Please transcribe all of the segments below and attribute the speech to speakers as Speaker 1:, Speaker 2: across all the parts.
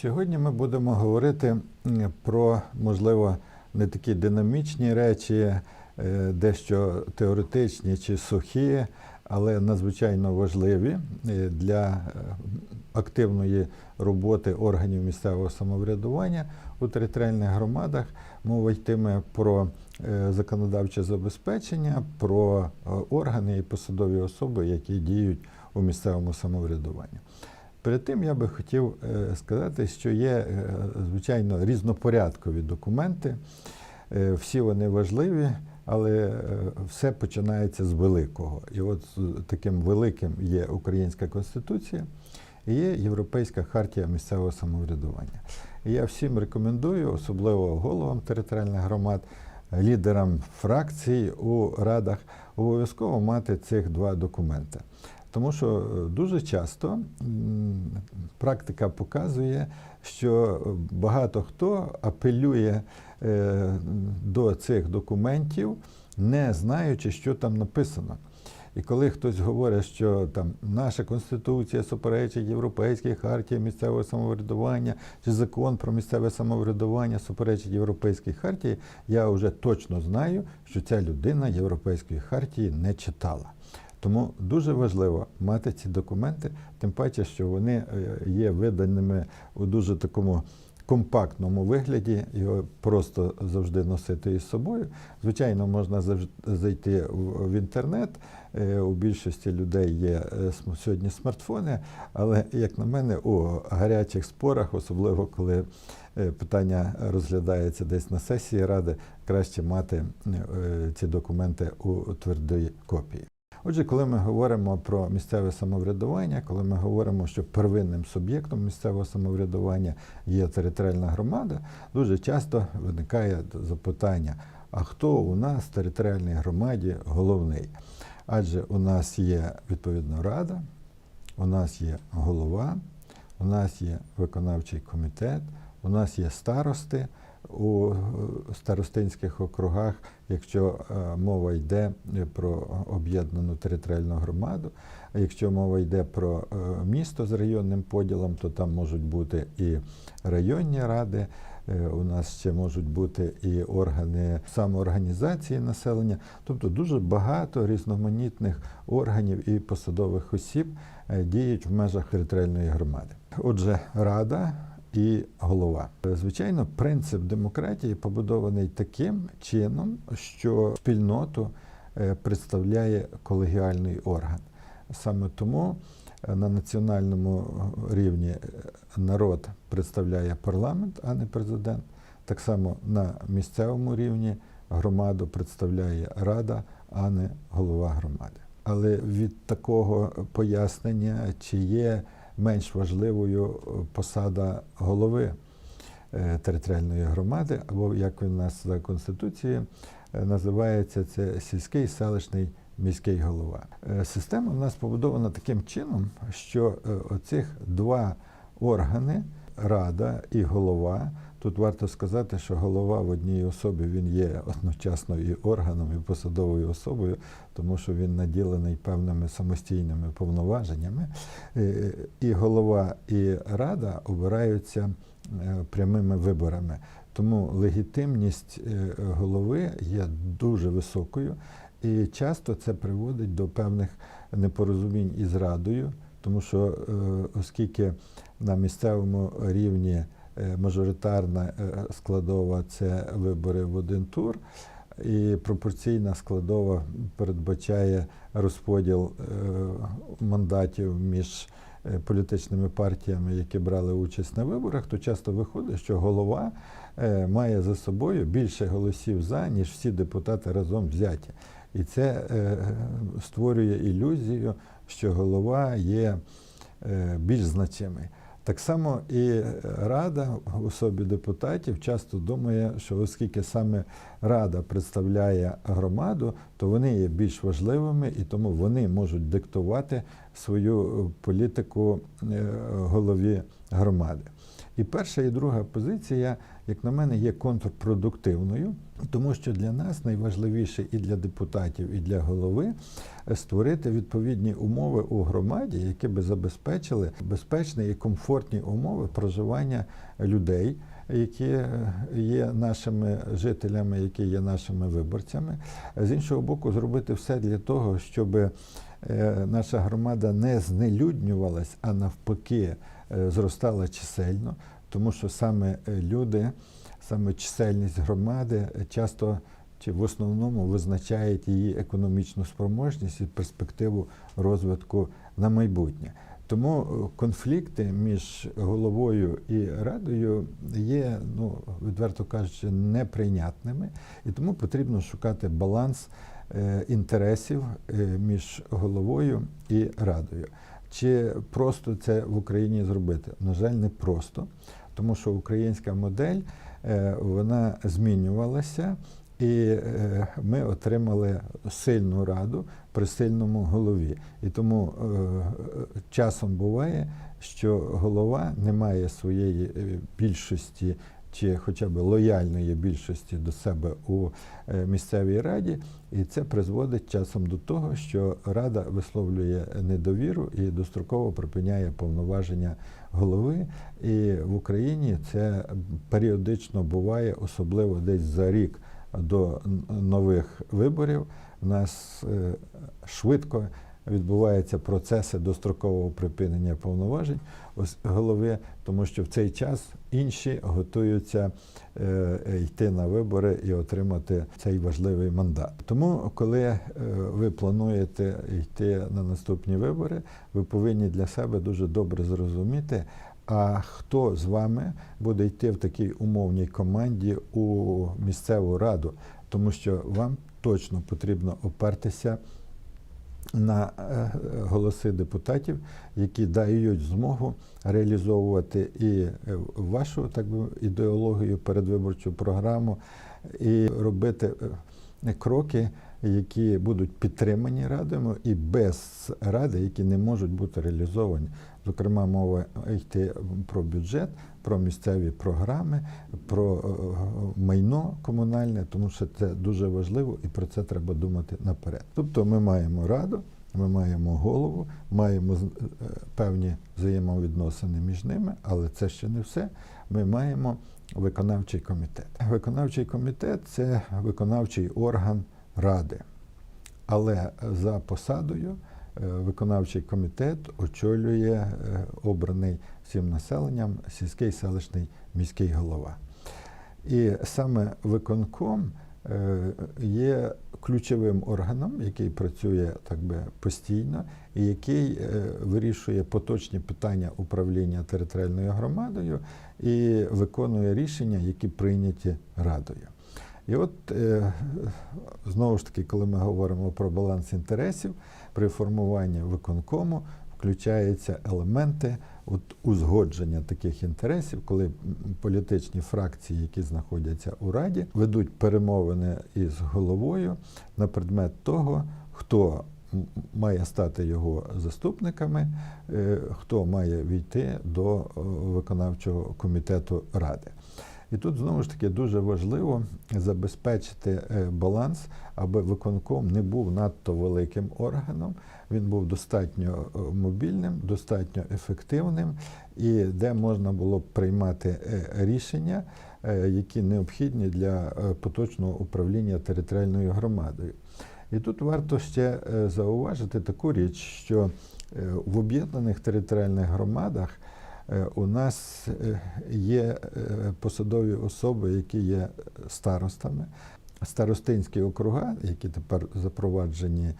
Speaker 1: Сьогодні ми будемо говорити про, можливо, не такі динамічні речі, е, дещо теоретичні чи сухі, але надзвичайно важливі е, для е, активної роботи органів місцевого самоврядування у територіальних громадах. Мова йтиме про законодавче забезпечення, про органи і посадові особи, які діють у місцевому самоврядуванні. Перед тим я би хотів е, сказати, що є, е, звичайно, різнопорядкові документи. Е, Всі вони важливі, але все починається з великого. І от таким великим є Українська Конституція і є Європейська хартія місцевого самоврядування. І я всім рекомендую, особливо головам територіальних громад, лідерам фракцій у радах, обов'язково мати цих два документи. Тому що е, дуже часто практика показує, що багато хто апелює е, до цих документів, не знаючи, що там написано. І коли хтось говорить, що там наша конституція суперечить Європейській хартії місцевого самоврядування, чи закон про місцеве самоврядування суперечить Європейській хартії, я вже точно знаю, що ця людина Європейської хартії не читала. Тому дуже важливо мати ці документи, тим паче, що вони е, є виданими у дуже такому компактному вигляді, його просто завжди носити із собою. Звичайно, можна зайти в інтернет. е, У більшості людей є е, сьогодні смартфони, але, як на мене, у гарячих спорах, особливо коли питання розглядається десь на сесії ради, краще мати ці документи у твердій копії. Отже, коли ми говоримо про місцеве самоврядування, коли ми говоримо, що первинним суб'єктом місцевого самоврядування є територіальна громада, дуже часто виникає запитання: а хто у нас в територіальній громаді головний? Адже у нас є відповідно рада, у нас є голова, у нас є виконавчий комітет, у нас є старости у е, старостинських округах, якщо е, мова йде про об'єднану територіальну громаду. А якщо мова йде про е, місто з районним поділом, то там можуть бути і районні ради. е, У нас ще можуть бути і органи самоорганізації населення, тобто дуже багато різноманітних органів і посадових осіб е, діють в межах територіальної громади. Отже, рада і голова. Звичайно, принцип демократії побудований таким чином, що спільноту е, представляє колегіальний орган. Саме тому е, на національному рівні е, народ представляє парламент, а не президент. Так само на місцевому рівні громаду представляє рада, а не голова громади. Але від такого пояснення, чи є менш важливою е, посада голови е, територіальної громади, або як він у нас за Конституцією е, називається, це сільський селищний міський голова. Система в нас побудована таким чином, що оцих два органи, рада і голова. Тут варто сказати, що голова в одній особі він є одночасно і органом, і посадовою особою, тому що він наділений певними самостійними повноваженнями. Е, І голова, і рада обираються е, прямими виборами. Тому легітимність е, голови є дуже високою, і часто це приводить до певних непорозумінь із радою, тому що оскільки на місцевому рівні мажоритарна е, складова це вибори в один тур, і пропорційна складова передбачає розподіл е, мандатів між е, політичними партіями, які брали участь на виборах, то часто виходить, що голова е, має за собою більше голосів за, ніж всі депутати разом взяті. І це е, створює ілюзію, що голова є е, більш значимий. Так само і Рада в особі депутатів часто думає, що оскільки саме Рада представляє громаду, то вони є більш важливими і тому вони можуть диктувати свою е, політику е, голові громади. І перша і друга позиція, як на мене, є контрпродуктивною, тому що для нас найважливіше і для депутатів, і для голови е, створити відповідні умови у громаді, які би забезпечили безпечні і комфортні умови проживання людей, які е, є нашими жителями, які є нашими виборцями. З іншого боку, зробити все для того, щоб е, наша громада не знелюднювалась, а навпаки зростала чисельно, тому що саме е, люди, саме чисельність громади е, часто чи в основному визначають її економічну спроможність і перспективу розвитку на майбутнє. Тому е, конфлікти між головою і радою є, ну відверто кажучи, неприйнятними, і тому потрібно шукати баланс е, інтересів е, між головою і радою. Чи просто це в Україні зробити? На жаль, не просто, тому що українська модель е, вона змінювалася. І е, ми отримали сильну раду при сильному голові. І тому е, часом буває, що голова не має своєї більшості чи хоча б лояльної більшості до себе у е, місцевій раді, і це призводить часом до того, що рада висловлює недовіру і достроково припиняє повноваження голови. І в Україні це періодично буває, особливо десь за рік до нових виборів. У нас е, швидко відбуваються процеси дострокового припинення повноважень голови, тому що в цей час інші готуються е, йти на вибори і отримати цей важливий мандат. Тому, коли е, ви плануєте йти на наступні вибори, ви повинні для себе дуже добре зрозуміти. А хто з вами буде йти в такій умовній команді у місцеву раду? Тому що вам точно потрібно опертися на е, голоси депутатів, які дають змогу реалізовувати і е, вашу так би ідеологію, передвиборчу програму, і робити е, кроки, які будуть підтримані радами, і без ради, які не можуть бути реалізовані. Зокрема, мова йти про бюджет, про місцеві програми, про е, майно комунальне, тому що це дуже важливо і про це треба думати наперед. Тобто ми маємо раду, ми маємо голову, маємо е, певні взаємовідносини між ними, але це ще не все. Ми маємо виконавчий комітет. Виконавчий комітет це виконавчий орган ради. Але за посадою виконавчий комітет очолює е, обраний всім населенням сільський селищний міський голова. І саме виконком е, є ключовим органом, який працює так би постійно, і який е, вирішує поточні питання управління територіальною громадою і виконує рішення, які прийняті радою. І от е, знову ж таки, коли ми говоримо про баланс інтересів, при формуванні виконкому включаються елементи от, узгодження таких інтересів, коли політичні фракції, які знаходяться у раді, ведуть перемовини із головою на предмет того, хто має стати його заступниками, е, хто має війти до виконавчого комітету ради. І тут знову ж таки дуже важливо забезпечити е, баланс, аби виконком не був надто великим органом. Він був достатньо е, мобільним, достатньо ефективним, і де можна було б приймати е, рішення, які необхідні для поточного управління територіальною громадою. І тут варто ще зауважити таку річ, що в об'єднаних територіальних громадах у нас е, є е, посадові особи, які є старостами. Старостинські округа, які тепер запроваджені е,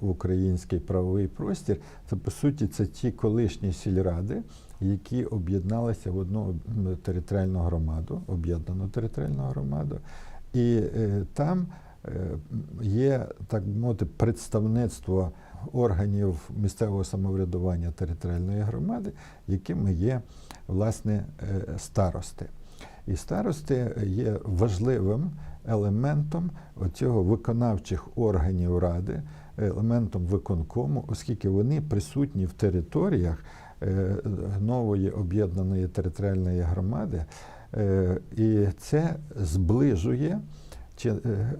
Speaker 1: в український правовий простір, це по суті це ті колишні сільради, які об'єдналися в одну територіальну громаду, об'єднану територіальну громаду, і е, там е, є так би мовити представництво органів місцевого самоврядування територіальної громади, якими є власне е, старости. І старости є важливим елементом цього виконавчих органів ради, елементом виконкому, оскільки вони присутні в територіях, е, нової об'єднаної територіальної громади. Е, І це зближує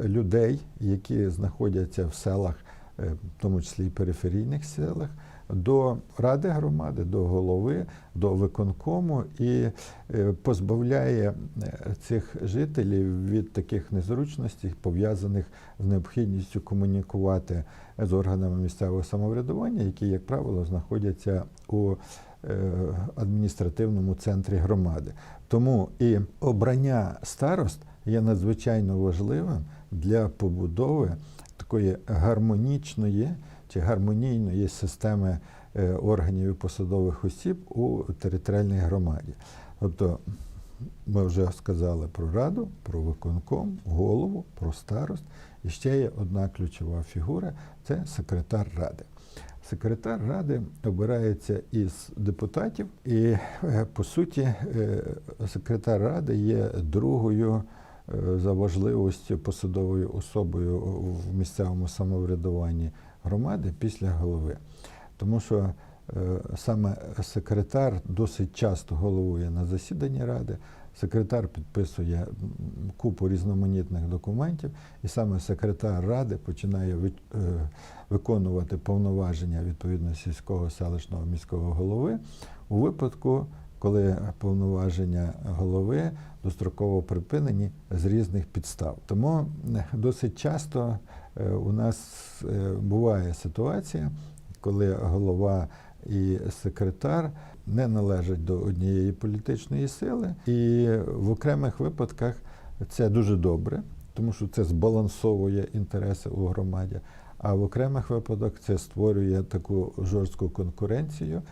Speaker 1: людей, які знаходяться в селах, в тому числі і периферійних селах, до ради громади, до голови, до виконкому і е, позбавляє е, цих жителів від таких незручностей, пов'язаних з необхідністю комунікувати з органами місцевого самоврядування, які, як правило, знаходяться у е, адміністративному центрі громади. Тому і обрання старост є надзвичайно важливим для побудови такої гармонічної чи гармонійної системи е, органів і посадових осіб у територіальній громаді. Тобто ми вже сказали про раду, про виконком, голову, про старост. І ще є одна ключова фігура це секретар ради. Секретар ради обирається із депутатів, і е, по суті, е, секретар ради є другою за важливістю посадовою особою в місцевому самоврядуванні громади після голови. Тому що е, саме секретар досить часто головує на засіданні ради. Секретар підписує купу різноманітних документів, і саме секретар ради починає е, виконувати повноваження відповідно сільського селищного міського голови у випадку, коли повноваження голови достроково припинені з різних підстав. Тому е, досить часто е, у нас е, буває ситуація, коли голова і секретар не належать до однієї політичної сили, і в окремих випадках це дуже добре, тому що це збалансовує інтереси у громаді. А в окремих випадках це створює таку жорстку конкуренцію,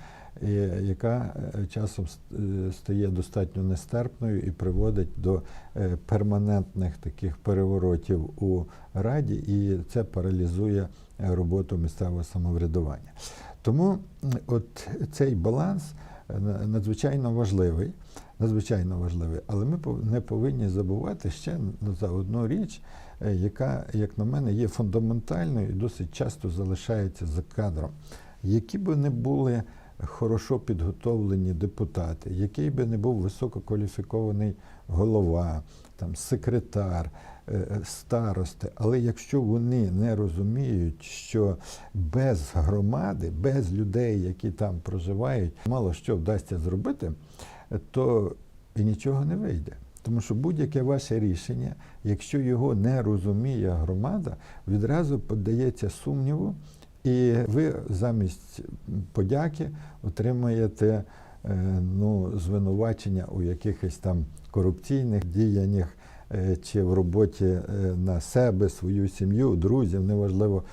Speaker 1: яка е, часом е, стає достатньо нестерпною і приводить до е, перманентних таких переворотів у раді, і це паралізує е, роботу місцевого самоврядування. Тому от цей баланс е, надзвичайно важливий, надзвичайно важливий, але ми не повинні забувати ще за одну річ, е, яка, як на мене, є фундаментальною і досить часто залишається за кадром. Які би не були хорошо підготовлені депутати, який би не був висококваліфікований голова, там, секретар, е, старости, але якщо вони не розуміють, що без громади, без людей, які там проживають, мало що вдасться зробити, то і нічого не вийде. Тому що будь-яке ваше рішення, якщо його не розуміє громада, відразу піддається сумніву, і ви замість подяки отримаєте е, ну, звинувачення у якихось там корупційних діяннях е, чи в роботі е, на себе, свою сім'ю, друзів, неважливо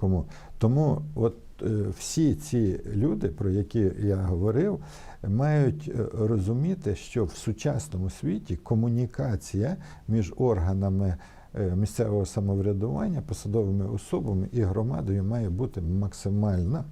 Speaker 1: кому. Тому от всі ці люди, про які я говорив, мають розуміти, що в сучасному світі комунікація між органами місцевого самоврядування, посадовими особами і громадою має бути максимальна,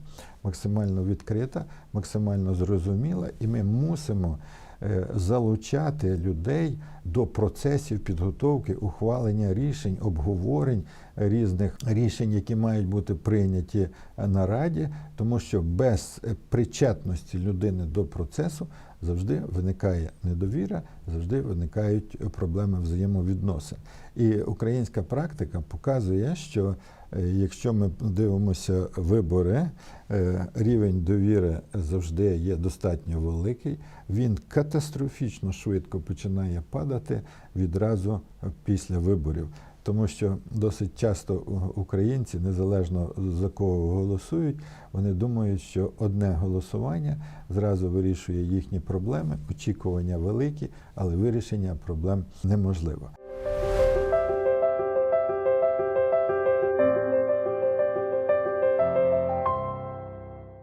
Speaker 1: максимально відкрита, максимально зрозуміла, і ми мусимо е, залучати людей до процесів підготовки, ухвалення рішень, обговорень різних рішень, які мають бути прийняті е, на раді, тому що без е, причетності людини до процесу завжди виникає недовіра, завжди виникають е, проблеми взаємовідносин. І українська практика показує, що е, якщо ми дивимося вибори, е, рівень довіри завжди є достатньо великий. Він катастрофічно швидко починає падати відразу після виборів. Тому що досить часто українці, незалежно за кого голосують, вони думають, що одне голосування зразу вирішує їхні проблеми, очікування великі, але вирішення проблем неможливо.